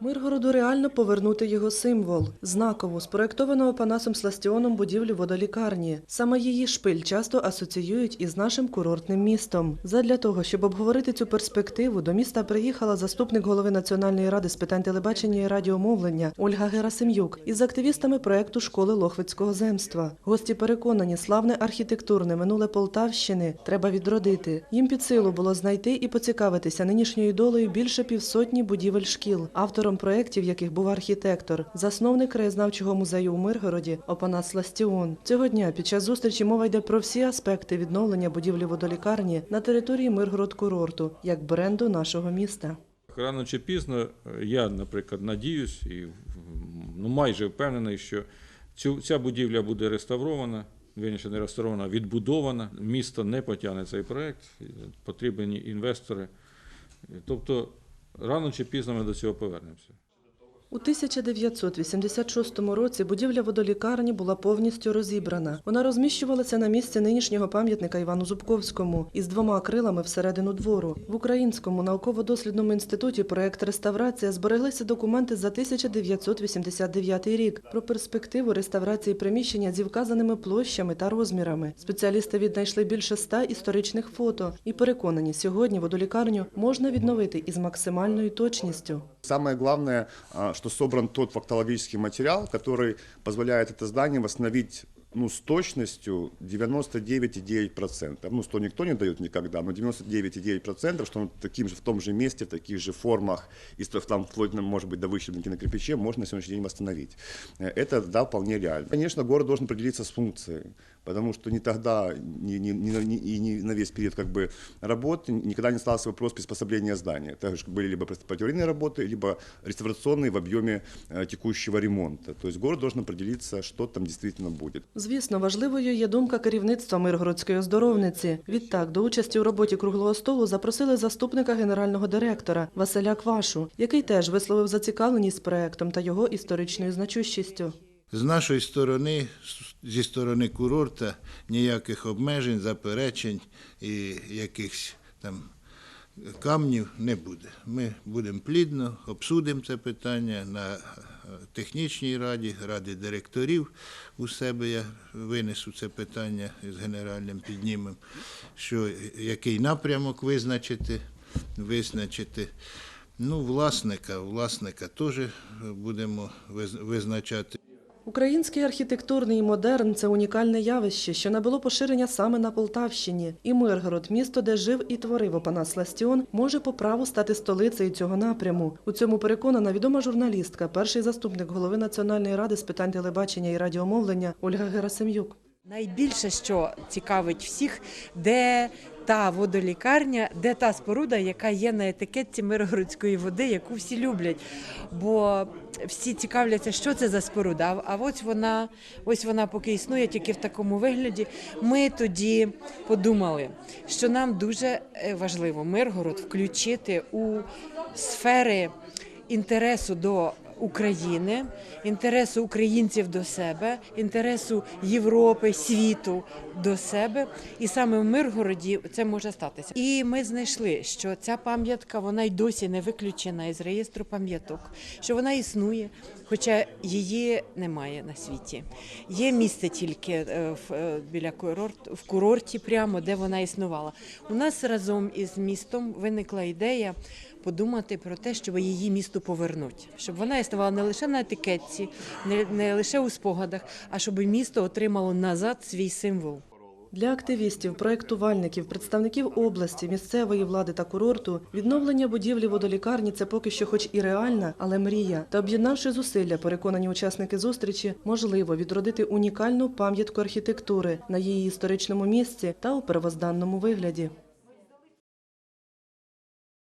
Миргороду реально повернути його символ знакову, спроєктованого Панасом Сластіоном будівлю водолікарні. Саме її шпиль часто асоціюють із нашим курортним містом. Задля того, щоб обговорити цю перспективу, до міста приїхала заступник голови Національної ради з питань телебачення і радіомовлення Ольга Герасим'юк із активістами проекту школи Лохвицького земства. Гості переконані, славне архітектурне минуле Полтавщини треба відродити. Їм під силу було знайти і поцікавитися нинішньою долею більше півсотні будівель шкіл, автором проєктів яких був архітектор, засновник краєзнавчого музею у Миргороді Опанас Ластіон. Цього дня під час зустрічі мова йде про всі аспекти відновлення будівлі водолікарні на території Миргород-курорту як бренду нашого міста. Рано чи пізно е, я, наприклад, надіюсь і ну, майже впевнений, що цю, ця будівля буде реставрована, вірніше не реставрована, відбудована. Місто не потягне цей проект, потрібні інвестори. Тобто рано чи пізно ми до цього повернемося. У 1986 році будівля водолікарні була повністю розібрана. Вона розміщувалася на місці нинішнього пам'ятника Івану Зубковському із двома крилами всередину двору. В Українському науково-дослідному інституті проект реставрація збереглися документи за 1989 рік про перспективу реставрації приміщення зі вказаними площами та розмірами. Спеціалісти віднайшли більше ста історичних фото і переконані, сьогодні водолікарню можна відновити із максимальною точністю. Самое главное, что собран тот фактологический материал, который позволяет это здание восстановить ну, с точностью 99,9%. Ну, 100 никто не дает никогда, но 99,9%, что оно таким же, в том же месте, в таких же формах, и там вплоть, ну, может быть, до выщебенки на кирпиче, можно на сегодняшний день восстановить. Э, Это, да, вполне реально. Конечно, город должен определиться с функцией, потому что ни тогда, ни, на- ни- и не на весь период как бы, работы никогда не ставился вопрос приспособления здания. Также были либо противоварийные работы, либо реставрационные в объеме э, текущего ремонта. То есть город должен определиться, что там действительно будет. Звісно, важливою є думка керівництва Миргородської оздоровниці. Відтак, до участі у роботі круглого столу запросили заступника генерального директора Василя Квашу, який теж висловив зацікавленість проектом та його історичною значущістю. З нашої сторони, зі сторони курорта, ніяких обмежень, заперечень і якихось там камнів не буде. Ми будемо плідно, обсудимо це питання на технічній раді, раді директорів. У себе я винесу це питання з генеральним піднімем, що який напрямок визначити, визначити. Ну, власника, власника теж будемо визначати. Український архітектурний модерн це унікальне явище, що набуло поширення саме на Полтавщині. І Миргород, місто, де жив і творив Опанас Ластіон, може по праву стати столицею цього напряму. У цьому переконана відома журналістка, перший заступник голови Національної ради з питань телебачення і радіомовлення Ольга Герасим'юк. Найбільше, що цікавить всіх, де та водолікарня, де та споруда, яка є на етикетці Миргородської води, яку всі люблять. Бо всі цікавляться, що це за споруда. А- ось вона, ось вона поки існує, тільки в такому вигляді. Ми тоді подумали, що нам дуже е, важливо Миргород включити у сфери інтересу до України, інтересу українців до себе, інтересу Європи, світу до себе. І саме в Миргороді це може статися. І ми знайшли, що ця пам'ятка вона й досі не виключена із реєстру пам'яток, що вона існує, хоча її немає на світі. Є місце тільки е, в, е, біля курорт, в курорті, прямо де вона існувала. У нас разом із містом виникла ідея подумати про те, щоб її місту повернуть, щоб вона існувала не лише на етикетці, не лише у спогадах, а щоб місто отримало назад свій символ. Для активістів, проєктувальників, представників області, місцевої влади та курорту відновлення будівлі водолікарні це поки що, хоч і реальна, але мрія. Та об'єднавши зусилля, переконані учасники зустрічі, можливо відродити унікальну пам'ятку архітектури на її історичному місці та у первозданному вигляді.